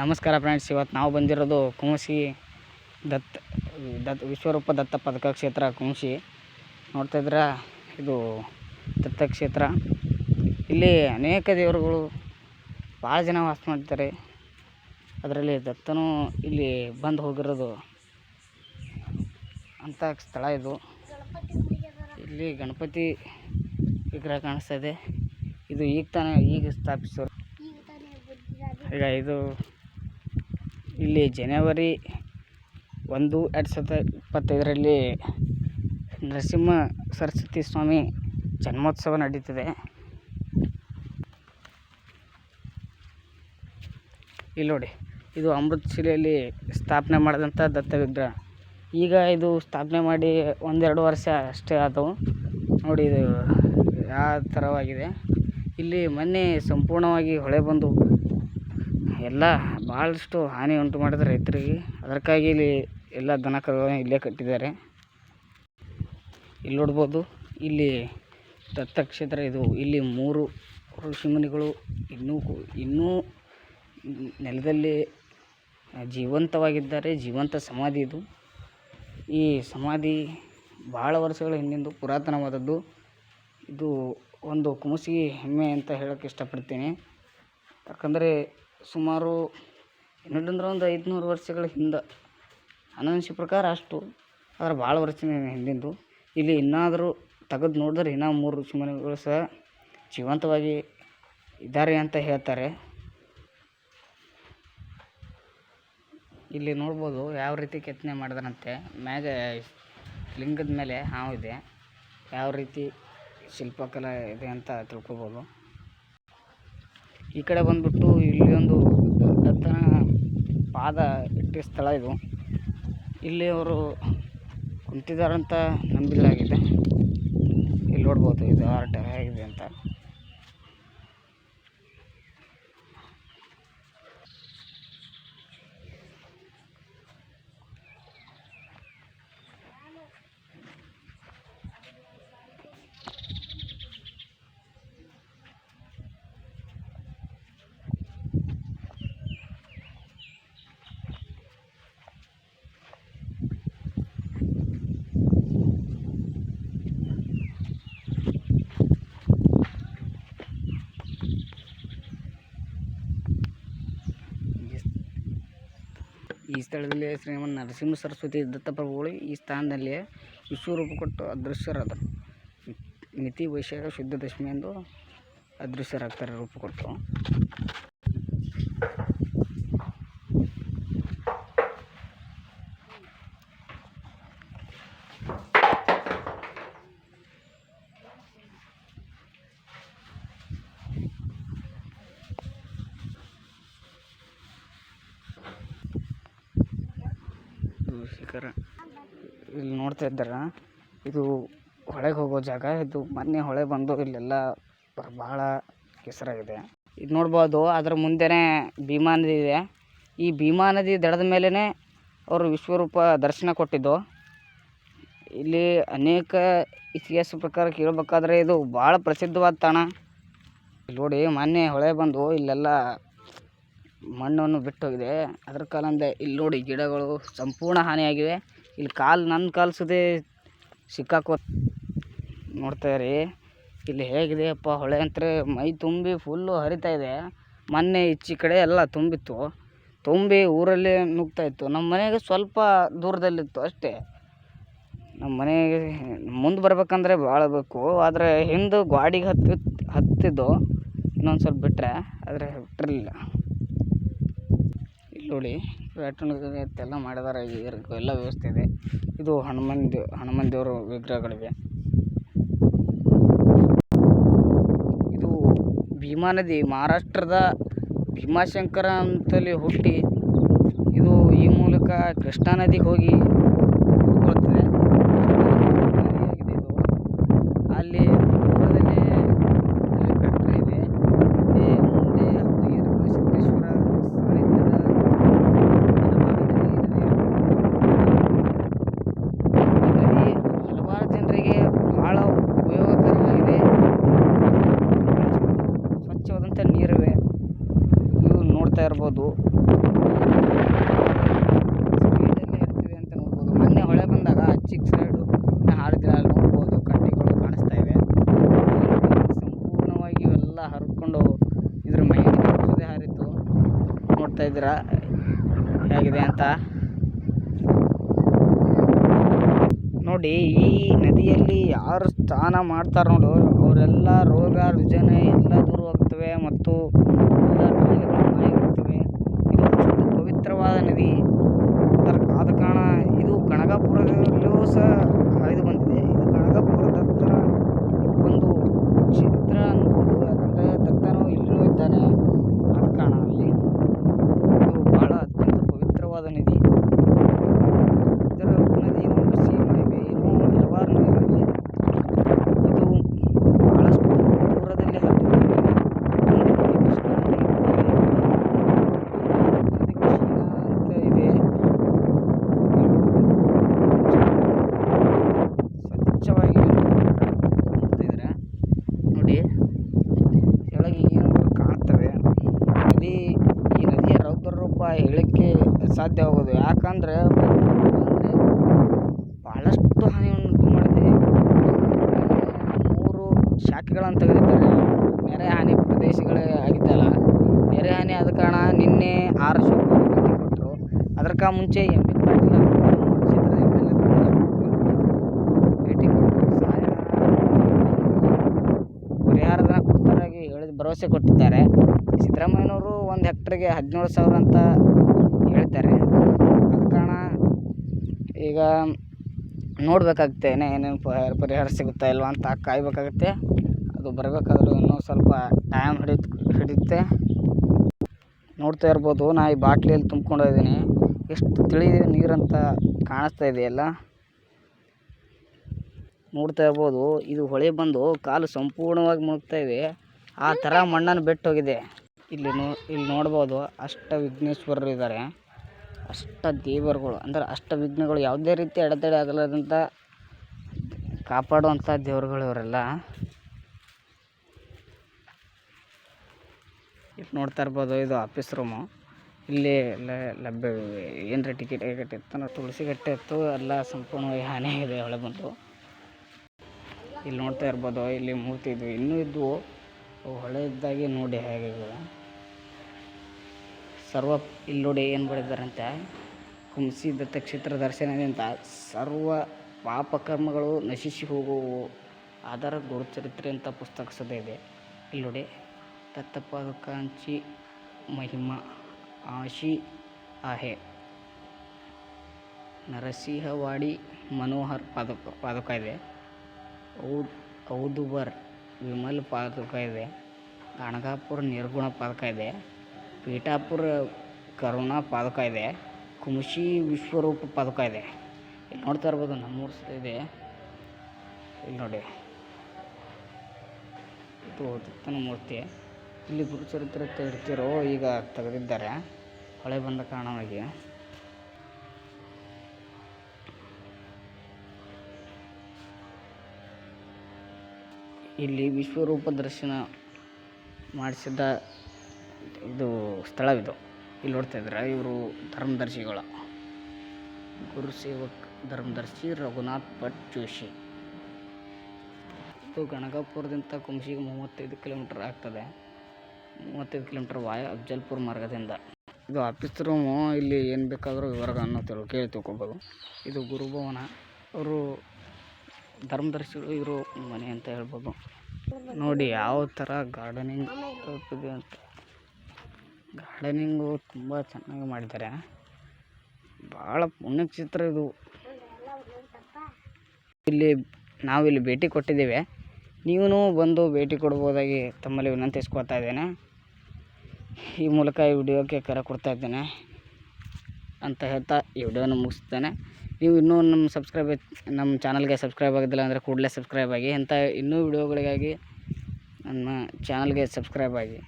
ನಮಸ್ಕಾರ ಫ್ರೆಂಡ್ಸ್, ಇವತ್ತು ನಾವು ಬಂದಿರೋದು ಕುಂಸಿ ದತ್ತ ದತ್, ವಿಶ್ವರೂಪ ದತ್ತ ಪದಕ ಕ್ಷೇತ್ರ ಕುಂಸಿ. ಇದ್ರೆ ಇದು ದತ್ತ ಕ್ಷೇತ್ರ. ಇಲ್ಲಿ ಅನೇಕ ದೇವರುಗಳು ಭಾಳ ಜನ ವಾಸ ಮಾಡ್ತಾರೆ. ಅದರಲ್ಲಿ ದತ್ತನೂ ಇಲ್ಲಿ ಬಂದು ಹೋಗಿರೋದು ಅಂತ ಸ್ಥಳ ಇದು. ಇಲ್ಲಿ ಗಣಪತಿ ವಿಗ್ರಹ ಕಾಣಿಸ್ತಾ ಇದೆ. ಇದು ಈಗ ತಾನೇ, ಈಗ ಸ್ಥಾಪಿಸೋರು. ಈಗ ಇದು ಇಲ್ಲಿ ಜನವರಿ ಒಂದು ಎರಡು ಸಾವಿರದ ಇಪ್ಪತ್ತೈದರಲ್ಲಿ ನರಸಿಂಹ ಸರಸ್ವತಿ ಸ್ವಾಮಿ ಜನ್ಮೋತ್ಸವ ನಡೀತಿದೆ. ಇಲ್ಲಿ ನೋಡಿ, ಇದು ಅಮೃತ ಶಿಲೆಯಲ್ಲಿ ಸ್ಥಾಪನೆ ಮಾಡಿದಂಥ ದತ್ತ ವಿಗ್ರಹ. ಈಗ ಇದು ಸ್ಥಾಪನೆ ಮಾಡಿ ಒಂದೆರಡು ವರ್ಷ ಅಷ್ಟೇ ಆದವು. ನೋಡಿ ಇದು ಯಾವ ಥರವಾಗಿದೆ. ಇಲ್ಲಿ ಮೊನ್ನೆ ಸಂಪೂರ್ಣವಾಗಿ ಹೊಳೆ ಬಂದು ಎಲ್ಲ ಭಾಳಷ್ಟು ಹಾನಿ ಉಂಟು ಮಾಡಿದೆ ರೈತರಿಗೆ. ಅದಕ್ಕಾಗಿ ಇಲ್ಲಿ ಎಲ್ಲ ದನ ಕರುಗಳನ್ನು ಇಲ್ಲೇ ಕಟ್ಟಿದ್ದಾರೆ. ಇಲ್ಲಿ ನೋಡ್ಬೋದು, ಇಲ್ಲಿ ದತ್ತಕ್ಷೇತ್ರ ಇದು. ಇಲ್ಲಿ ಮೂರು ಋಷಿಮುನಿಗಳು ಇನ್ನೂ ಇನ್ನೂ ನೆಲದಲ್ಲಿ ಜೀವಂತವಾಗಿದ್ದಾರೆ. ಜೀವಂತ ಸಮಾಧಿ ಇದು. ಈ ಸಮಾಧಿ ಭಾಳ ವರ್ಷಗಳ ಹಿಂದಿಂದು ಪುರಾತನವಾದದ್ದು. ಇದು ಒಂದು ಕುಮಸಿ ಹೆಮ್ಮೆ ಅಂತ ಹೇಳೋಕ್ಕೆ ಇಷ್ಟಪಡ್ತೀನಿ. ಯಾಕಂದರೆ ಸುಮಾರು ಏನಿಲ್ಲಂದ್ರೆ ಒಂದು ಐದುನೂರು ವರ್ಷಗಳ ಹಿಂದೆ ಅನಂಶ ಪ್ರಕಾರ ಅಷ್ಟು, ಆದ್ರೆ ಭಾಳ ವರ್ಷ ಹಿಂದಿಂದು. ಇಲ್ಲಿ ಇನ್ನಾದರೂ ತೆಗೆದು ನೋಡಿದ್ರೆ ಇನ್ನೂ ಮೂರು ಋಷಿಮುನಿಗಳು ಸಹ ಜೀವಂತವಾಗಿ ಇದ್ದಾರೆ ಅಂತ ಹೇಳ್ತಾರೆ. ಇಲ್ಲಿ ನೋಡ್ಬೋದು ಯಾವ ರೀತಿ ಕೆತ್ತನೆ ಮಾಡಿದಾರಂತೆ. ಮ್ಯಾಗ ಲಿಂಗದ ಮೇಲೆ ಹಾವು ಇದೆ. ಯಾವ ರೀತಿ ಶಿಲ್ಪಕಲಾ ಇದೆ ಅಂತ ತಿಳ್ಕೊಬೋದು. ಈ ಕಡೆ ಬಂದ್ಬಿಟ್ಟು ಇಲ್ಲಿ ಒಂದು ದತ್ತನ ಪಾದ ಇಟ್ಟಿರೋ ಸ್ಥಳ ಇದು. ಇಲ್ಲಿ ಅವರು ಕುಂತಿದ್ದಾರಂತ ನಂಬಿದ್ದಾಗಿದೆ ಇಲ್ಲಿ ನೋಡ್ಬೋದು ಇದು ಆರ್ಟ್ ಹೇಗಿದೆ ಅಂತ ಈ ಸ್ಥಳದಲ್ಲಿ ಶ್ರೀಮನ್ ನರಸಿಂಹ ಸರಸ್ವತಿ ದತ್ತಪ್ರಭುಗಳು ಈ ಸ್ಥಾನದಲ್ಲಿ ವಿಶ್ವರೂಪ ಕೊಟ್ಟು ಅದೃಶ್ಯರಾದರು. ಮಿತಿ ವೈಶಾಖ ಶುದ್ಧ ದಶಮಿ ಎಂದು ಅದೃಶ್ಯರಾಗ್ತಾರೆ, ರೂಪ ಕೊಟ್ಟು. ಇಲ್ಲಿ ನೋಡ್ತಾ ಇದ್ದಾರ? ಇದು ಹೊಳೆಗೆ ಹೋಗೋ ಜಾಗ. ಇದು ಮೊನ್ನೆ ಹೊಳೆ ಬಂದು ಇಲ್ಲೆಲ್ಲ ಬಹಳ ಕೆಸರಾಗಿದೆ. ಇದು ನೋಡ್ಬೋದು, ಅದ್ರ ಮುಂದೆನೇ ಭೀಮಾ ನದಿ ಇದೆ. ಈ ಭೀಮಾ ನದಿ ದಡದ ಮೇಲೇ ಅವರು ವಿಶ್ವರೂಪ ದರ್ಶನ ಕೊಟ್ಟಿದ್ದು. ಇಲ್ಲಿ ಅನೇಕ ಇತಿಹಾಸ ಪ್ರಕಾರ ಕೇಳಬೇಕಾದ್ರೆ ಇದು ಭಾಳ ಪ್ರಸಿದ್ಧವಾದ ತಾಣ. ಇಲ್ಲಿ ನೋಡಿ, ಮೊನ್ನೆ ಹೊಳೆ ಬಂದು ಇಲ್ಲೆಲ್ಲ ಮಣ್ಣನ್ನು ಬಿಟ್ಟೋಗಿದೆ. ಅದ್ರ ಕಾಲಿಂದ ಇಲ್ಲಿ ನೋಡಿ ಗಿಡಗಳು ಸಂಪೂರ್ಣ ಹಾನಿಯಾಗಿವೆ. ಇಲ್ಲಿ ಕಾಲು ನನ್ನ ಕಾಲು ಸುದೇ ಸಿಕ್ಕಾಕೋ ನೋಡ್ತಾ ಇರಿ. ಇಲ್ಲಿ ಹೇಗಿದೆ ಅಪ್ಪ ಹೊಳೆ ಅಂತಾರೆ ಮೈ ತುಂಬಿ ಫುಲ್ಲು ಹರಿತಾ ಇದೆ. ಮೊನ್ನೆ ಈಚೆ ಕಡೆ ಎಲ್ಲ ತುಂಬಿತ್ತು. ತುಂಬಿ ಊರಲ್ಲಿ ನುಗ್ತಾ ಇತ್ತು. ನಮ್ಮ ಮನೆಗೆ ಸ್ವಲ್ಪ ದೂರದಲ್ಲಿತ್ತು ಅಷ್ಟೇ. ನಮ್ಮ ಮನೆಗೆ ಮುಂದೆ ಬರ್ಬೇಕಂದ್ರೆ ಭಾಳ ಬೇಕು. ಆದರೆ ಹಿಂದೆ ಗಾಡಿಗೆ ಹತ್ತಿ ಹತ್ತಿದ್ದು ಇನ್ನೊಂದು ಸ್ವಲ್ಪ ಬಿಟ್ಟರೆ ಆದರೆ ಬಿಟ್ಟಿರಲಿಲ್ಲ ನೋಡಿ ಎಲ್ಲ ಮಾಡಿದ್ದಾರೆ ಎಲ್ಲ ವ್ಯವಸ್ಥೆ ಇದೆ. ಇದು ಹನುಮಾನ್ ದೇವ್ ಹನುಮಾನ್ ದೇವ್ರ ವಿಗ್ರಹಗಳಿವೆ. ಇದು ಭೀಮಾ ನದಿ, ಮಹಾರಾಷ್ಟ್ರದ ಭೀಮಾಶಂಕರ ಅಂತಲ್ಲಿ ಹುಟ್ಟಿ, ಇದು ಈ ಮೂಲಕ ಕೃಷ್ಣಾ ನದಿಗೆ ಹೋಗಿ ನೋಡ್ತಾ ಇದ್ದೀರಾ? ಹೇಗಿದೆ ಅಂತ? ನೋಡಿ, ಈ ನದಿಯಲ್ಲಿ ಯಾರು ಸ್ನಾನ ಮಾಡ್ತಾರೆ ನೋಡು, ಅವರೆಲ್ಲ ರೋಗ, ರುಜಿನ ಎಲ್ಲ ದೂರ ಹೋಗ್ತವೆ ಮತ್ತು ಇದು ಅಷ್ಟು ಪವಿತ್ರವಾದ ನದಿ. ಅದರ ಆದ ಕಾರಣ ಇದು ಕನಕಪುರದಲ್ಲೂ ಸಹ ಹರಿದು ಬಂದಿದೆ ಇದು ಕನಕಪುರದ ಹತ್ರ ಒಂದು ಕ್ಷೇತ್ರ ಅನ್ಬೋದು ಯಾಕಂದರೆ ದತ್ತನು ಇಲ್ಲೂ ಇದ್ದಾನೆ ಆದ ಕಾರಣ ಅಲ್ಲಿ ಇದು ಬಹಳ ಅತ್ಯಂತ ಪವಿತ್ರವಾದ ನದಿ ಇದರ ನದಿಯ ಒಂದು ಸೀಮೆ ಇವೆ ಇನ್ನೂ ಹಲವಾರು ನದಿಗಳಿವೆ ಇದು ಬಹಳಷ್ಟು ದೂರದಲ್ಲಿ ಹರಿದು ಒಂದು ಕೃಷ್ಣಾ ನದಿ ಇದೆ. ನದಿಗಳು ಶೀನಾ ಅಂತ ಇದೆ ಸ್ವಚ್ಛವಾಗಿ ನೋಡ್ತಿದ್ರೆ ನೋಡಿ ಕೆಳಗೆ ಏನು ಕಾಣ್ತವೆ ನದಿ ಈ ನದಿಯ ರೌದ್ರ ರೂಪ ಹೇಳಕ್ಕೆ ಸಾಧ್ಯವಾಗೋದು ಯಾಕಂದರೆ ಭಾಳಷ್ಟು ಹಾನಿಯನ್ನು ಉಂಟು ಮಾಡಿದೆ. ಮೂರು ಶಾಖೆಗಳನ್ನು ತೆಗೆದಿದ್ದಾರೆ. ನೆರೆ ಹಾನಿ ಪ್ರದೇಶಗಳೇ ಆಗಿದ್ದಲ್ಲ ನೆರೆ ಹಾನಿ ಆದ ಕಾರಣ ನಿನ್ನೆ ಆರು ಶಾಖೆಗಳು ಭೇಟಿ ಕೊಟ್ಟರು. ಅದಕ್ಕೆ ಮುಂಚೆ M B Patil M L A ಭೇಟಿ ಕೊಟ್ಟರು. ಸಹಾಯ ಪರಿಹಾರಧನ ಕೊಡ್ತಾರಾಗಿ ಹೇಳಿದ ಭರವಸೆ ಕೊಟ್ಟಿದ್ದಾರೆ. ಸಿದ್ದರಾಮಯ್ಯನವರು ಒಂದು ಹೆಕ್ಟ್ರಿಗೆ ಹದಿನೇಳು ಸಾವಿರ ಅಂತ ಹೇಳ್ತಾರೆ. ಆದ ಕಾರಣ ಈಗ ನೋಡಬೇಕಾಗುತ್ತೆ ಏನೇನು ಪರಿಹಾರ ಪರಿಹಾರ ಸಿಗುತ್ತಾ ಇಲ್ವಾ ಅಂತ ಕಾಯಬೇಕಾಗುತ್ತೆ. ಅದು ಬರಬೇಕಾದ್ರೂ ಇನ್ನೂ ಸ್ವಲ್ಪ ಟೈಮ್ ಹಿಡಿಯುತ್ತೆ ಹಿಡಿಯುತ್ತೆ. ನೋಡ್ತಾ ಇರ್ಬೋದು. ನಾ ಈ ಬಾಟ್ಲಿಯಲ್ಲಿ ತುಂಬ್ಕೊಂಡು ಇದ್ದೀನಿ ಎಷ್ಟು ತಿಳಿದಿದೆ ನೀರಂತ ಕಾಣಿಸ್ತಾ ಇದೆಯಲ್ಲ ನೋಡ್ತಾ ಇರ್ಬೋದು. ಇದು ಹೊಳೆ ಬಂದು ಕಾಲು ಸಂಪೂರ್ಣವಾಗಿ ಮುಳುಗ್ತಾ ಇದೆ. ಆ ಥರ ಮಣ್ಣನ್ನು ಬಿಟ್ಟೋಗಿದೆ. ಇಲ್ಲಿ ನೋ, ಇಲ್ಲಿ ನೋಡ್ಬೋದು. ಅಷ್ಟ ವಿಘ್ನೇಶ್ವರರು ಇದ್ದಾರೆ ಅಷ್ಟ ದೇವರುಗಳು, ಅಂದ್ರೆ ಅಷ್ಟ ವಿಘ್ನಗಳು ಯಾವುದೇ ರೀತಿ ಅಡೆತಡೆ ಆಗಲಾರ್ದಂಥ ಕಾಪಾಡುವಂಥ ದೇವರುಗಳು ಇವರೆಲ್ಲ. ನೋಡ್ತಾ ಇರ್ಬೋದು, ಇದು ಆಫೀಸ್ ರೂಮು ಇಲ್ಲಿ ಲಭ್ಯವಿವೆ ಏನರ ಟಿಕೆಟ್ ಗಿಕೆಟ್ ಇತ್ತು ತುಳಸಿ ಕಟ್ಟೆ ಇತ್ತು, ಎಲ್ಲ ಸಂಪೂರ್ಣವಾಗಿ ಹಾನಿಯಾಗಿದೆ ಒಳಗೆ ಬಂದು. ಇಲ್ಲಿ ನೋಡ್ತಾ ಇರ್ಬೋದು, ಇಲ್ಲಿ ಮೂರ್ತಿ ಇದ್ವು, ಇನ್ನೂ ಇದ್ವು ಹೊಳೆ ಇದ್ದಾಗೆ ನೋಡಿ ಹೇಗೆ ಸರ್ವ ಇಲ್ಲಿ ಏನು ಬರೆದಾರಂತೆ ಕುಂಸಿ ದತ್ತಕ್ಷೇತ್ರ ದರ್ಶನದಿಂದ ಸರ್ವ ಪಾಪಕರ್ಮಗಳು ನಶಿಸಿ ಹೋಗುವು ಅದರ ಗುರುಚರಿತ್ರೆ ಅಂತ ಪುಸ್ತಕ ಸದ ಇದೆ. ಇಲ್ಲಿ ನೋಡಿ ಮಹಿಮ ಮಹಿಮಾ ಆಶಿ ಆಹೆ ನರಸಿಂಹವಾಡಿ ಮನೋಹರ್ ಪಾದಕ ಪಾದಕ ಇದೆ. ಔದ್, ಔದುಬರ್ ವಿಮಲ್ ಪಾದಕ ಇದೆ. ಗಣಗಾಪುರ ನಿರ್ಗುಣ ಪಾದಕ ಇದೆ. ಪೀಠಾಪುರ ಕರುಣಾ ಪಾದಕ ಇದೆ. ಕುಮಶಿ ವಿಶ್ವರೂಪ ಪಾದಕ ಇದೆ. ಇಲ್ಲಿ ನೋಡ್ತಾ ಇರ್ಬೋದು ನಮ್ಮೂರು ಸಹ ಇದೆ. ಇಲ್ಲಿ ನೋಡಿ. ಇದು ದತ್ತನ ಮೂರ್ತಿ. ಇಲ್ಲಿ ಗುರುಚರಿತ್ರೆ ತೆಗೆದಿರೋ ಈಗ ತೆಗೆದಿದ್ದಾರೆ. ಹೊಳೆ ಬಂದ ಕಾರಣವಾಗಿ ಇಲ್ಲಿ ವಿಶ್ವರೂಪ ದರ್ಶನ ಮಾಡಿಸಿದ ಇದು ಸ್ಥಳವಿದು. ಇಲ್ಲಿ ನೋಡ್ತಾ ಇದ್ರೆ ಇವರು ಧರ್ಮದರ್ಶಿಗಳು. ಗುರುಸೇವಕ್ ಧರ್ಮದರ್ಶಿ ರಘುನಾಥ್ ಭಟ್ ಜೋಶಿ. ಇದು ಗಣಗಾಪುರದಿಂದ ಕುಂಸಿಗೆ ಮೂವತ್ತೈದು ಕಿಲೋಮೀಟರ್ ಆಗ್ತದೆ. ಮೂವತ್ತೈದು ಕಿಲೋಮೀಟರ್ ವಾಯ ಅಫ್ಜಲ್ಪುರ್ ಮಾರ್ಗದಿಂದ. ಇದು ಆಫೀಸ್ ರೂಮು, ಇಲ್ಲಿ ಏನು ಬೇಕಾದರೂ ವಿವರಗಳನ್ನು ತಿಳ್ ಕೇಳಿ ತಿಳ್ಕೊಬೋದು. ಇದು ಗುರುಭವನ. ಅವರು ಧರ್ಮದರ್ಶಿಗಳು, ಇವರು ಮನೆ ಅಂತ ಹೇಳ್ಬೋದು. ನೋಡಿ, ಯಾವ ಥರ ಗಾರ್ಡನಿಂಗ್ ಇದೆ ಅಂತ. ಗಾರ್ಡನಿಂಗು ತುಂಬ ಚೆನ್ನಾಗಿ ಮಾಡಿದ್ದಾರೆ. ಭಾಳ ಪುಣ್ಯಕ್ಷೇತ್ರ ಇದು. ಇಲ್ಲಿ ನಾವು ಇಲ್ಲಿ ಭೇಟಿ ಕೊಟ್ಟಿದ್ದೇವೆ. ನೀವು ಬಂದು ಭೇಟಿ ಕೊಡ್ಬೋದಾಗಿ ತಮ್ಮಲ್ಲಿ ವಿನಂತಿಸ್ಕೊಳ್ತಾ ಇದ್ದೇನೆ. ಈ ಮೂಲಕ ಈ ವಿಡಿಯೋಕ್ಕೆ ಕರೆ ಕೊಡ್ತಾ ಇದ್ದೇನೆ ಅಂತ ಹೇಳ್ತಾ ಈ ವಿಡಿಯೋನ ಮುಗಿಸ್ತೇನೆ. ನೀವು ಇನ್ನೂ ನಮ್ಮ ಸಬ್ಸ್ಕ್ರೈಬ್ ನಮ್ಮ ಚಾನಲ್ಗೆ ಸಬ್ಸ್ಕ್ರೈಬ್ ಆಗಿದ್ದಿಲ್ಲ ಅಂದರೆ ಕೂಡಲೇ ಸಬ್ಸ್ಕ್ರೈಬ್ ಆಗಿ. ಇಂಥ ಇನ್ನೂ ವಿಡಿಯೋಗಳಿಗಾಗಿ ನನ್ನ ಚಾನಲ್ಗೆ ಸಬ್ಸ್ಕ್ರೈಬ್ ಆಗಿ.